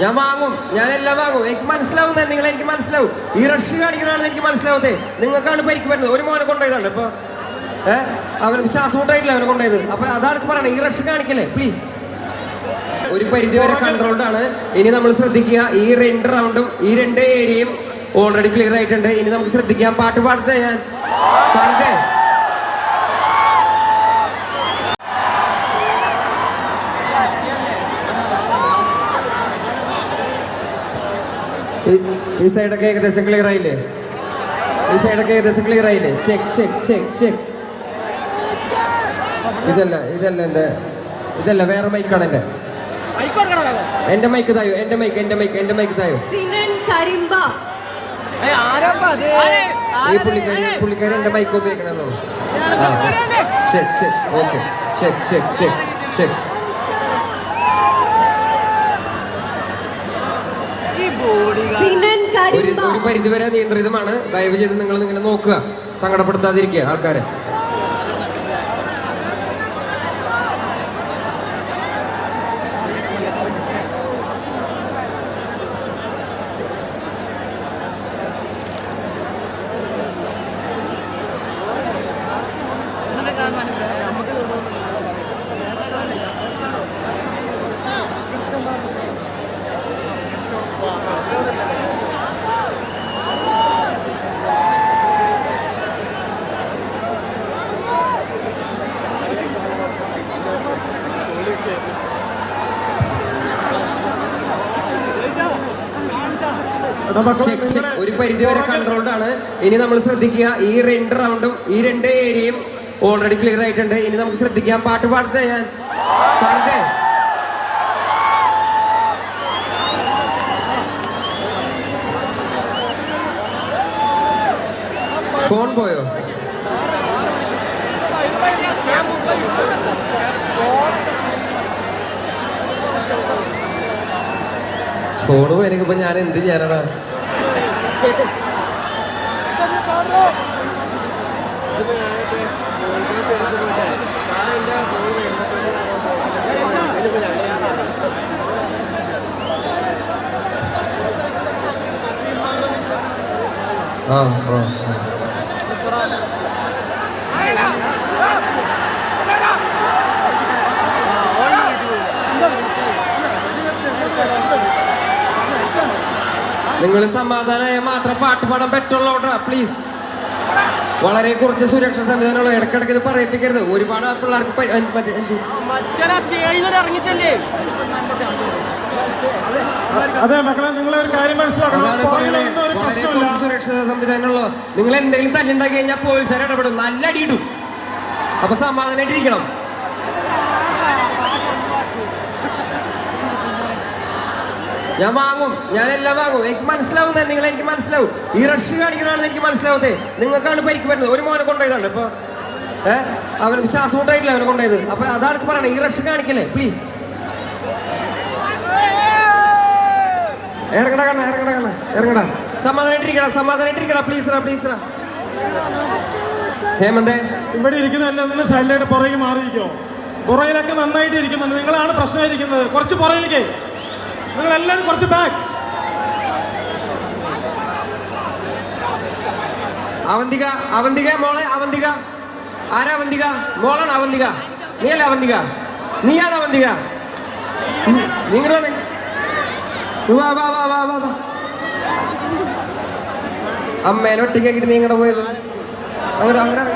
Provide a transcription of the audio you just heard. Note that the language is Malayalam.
ഞാൻ വാങ്ങും. ഞാനെല്ലാം വാങ്ങും. എനിക്ക് മനസ്സിലാവുന്നത് നിങ്ങൾ എനിക്ക് മനസ്സിലാവും. ഈ റഷ് കാണിക്കുന്നതാണ് എനിക്ക് മനസ്സിലാവത്തെ നിങ്ങൾക്കാണ് പരിക്ക് വരുന്നത്. ഒരു മോനെ കൊണ്ടുപോയതാണ് ഇപ്പൊ. ഏഹ് അവന് ശ്വാസം ഉണ്ടായിട്ടില്ല അവനെ കൊണ്ടുപോയത്. അപ്പൊ അതാണ് പറയണത്. ഈ റഷ് കാണിക്കല്ലേ? പ്ലീസ് ഒരു പരിധി വരെ കൺട്രോൾഡ് ആണ്. ഇനി നമ്മൾ ശ്രദ്ധിക്കുക. ഈ രണ്ട് റൗണ്ടും ഈ രണ്ട് ഏരിയയും ഓൾറെഡി ക്ലിയർ ആയിട്ടുണ്ട്. ഇനി നമുക്ക് ശ്രദ്ധിക്കാം. പാട്ട് പാടട്ടെ ഞാൻ പാടട്ടെ ഈ- സൈഡൊക്കെ ഏകദേശം ക്ലിയർ ആയില്ലേ? ഈ സൈഡൊക്കെ ഏകദേശം ക്ലിയർ ആയില്ലേ? ചെക്ക് ചെക്ക് ചെക്ക് ചെക്ക് ഇതല്ല ഇതല്ല എന്റെ ഇതല്ല വേറെ മൈക്കാണ് എന്റെ. എന്റെ മൈക്ക് തായോ? എന്റെ മൈക്ക് എന്റെ മൈക്ക് എന്റെ മൈക്ക് തായോ? സിനൻ കരിമ്പ. ഈ പുള്ളിക്കാരി പുള്ളിക്കാരി എന്റെ mic ഉപയോഗിക്കണോ check check okay check check check check ഒരു പരിധിവരെ നിയന്ത്രിതമാണ്. ദയവ് ചെയ്ത് നിങ്ങൾ ഇങ്ങനെ നോക്കുക. സങ്കടപ്പെടുത്താതിരിക്കുക ആൾക്കാരെ. ചെക്ക് ചെക്ക് ഒരു പരിധി വരെ കൺട്രോൾഡ് ആണ്. ഇനി നമ്മൾ ശ്രദ്ധിക്കുക ഈ രണ്ട് റൗണ്ടും ഈ രണ്ട് ഏരിയയും ഓൾറെഡി ക്ലിയർ ആയിട്ടുണ്ട്. ഇനി നമുക്ക് ശ്രദ്ധിക്കാം. പാട്ട് പാടട്ടെ ഞാൻ? പാടട്ടെ? ഫോൺ പോയോ? ഫോണ് പോയെനിക്കിപ്പോ ഞാൻ എന്ത് ചെയ്യാനാടാ? ആ ആ ആ. നിങ്ങൾ സമാധാനമായ മാത്രം പാട്ട് പാടാൻ പറ്റുള്ള പ്ലീസ് വളരെ കുറച്ച് സുരക്ഷാ സംവിധാനമുള്ള ഇടക്കിടക്ക് ഇത് പറയിപ്പിക്കരുത്. ഒരുപാട് പിള്ളേർക്ക്? അതെ മക്കളെ നിങ്ങൾ ഒരു കാര്യം മനസ്സിലാക്കണം. വളരെ കുറച്ച് സുരക്ഷാ സംവിധാനമുള്ള. നിങ്ങൾ എന്തെങ്കിലും തല്ലുണ്ടാക്കി കഴിഞ്ഞാൽ പോലീസുകാർ ഇടപെടും. നല്ല അടിയിടും അപ്പൊ സമാധാനമായിട്ടിരിക്കണം ഞാൻ വാങ്ങും. ഞാനെല്ലാം വാങ്ങും. എനിക്ക് മനസ്സിലാവുന്നത് നിങ്ങൾ എനിക്ക് മനസ്സിലാവും. ഈ റഷ് കാണിക്കണമെന്ന് എനിക്ക് മനസ്സിലാവത്തെ നിങ്ങൾക്കാണ് പരിക്ക് വരുന്നത് ഒരു മോനെ കൊണ്ടുപോയതാണ് ഇപ്പൊ? ഏഹ് അവന് ശ്വാസം കൊണ്ടായിട്ടില്ല അവനെ കൊണ്ടുപോയത്. അപ്പൊ അതാണ് പറയണേ ഈ റഷ് കാണിക്കല്ലേ? പ്ലീസ് ഇറങ്ങട കണ്ണ ഇറങ്ങട കണ്ണ ഇറങ്ങടാ. സമാധാനായിട്ടിരിക്കടാ സമാധാനായിട്ടിരിക്കടാ. പ്ലീസ് റാ പ്ലീസ് റാ. ഹേമന്തേ. ഇവിടെ ഇരിക്കുന്നതെല്ലാം ഒന്ന് സൈഡിലായിട്ട് പുറകെ മാറിയിരിക്കോ? പുറകിലൊക്കെ നന്നായിട്ട് ഇരിക്കുന്നുണ്ട് നിങ്ങളാണ് പ്രശ്നമായിരിക്കുന്നത്. കുറച്ച് പുറകിലേക്ക് നിങ്ങൾ കുറച്ച് ബാക്ക് അവന്തിക അവന്തിക മോളെ അവന്തിക. ആരാ അവന്തിക? മോളാണ് അവന്തിക. നീയല്ല അവന്തിക? നീയാണ് അവന്തിക? വന്നേ വാ വാ വാ വാ വാ നീ ഇങ്ങോട്ട് പോയത്? അങ്ങോട്ട് അങ്ങോട്ട്.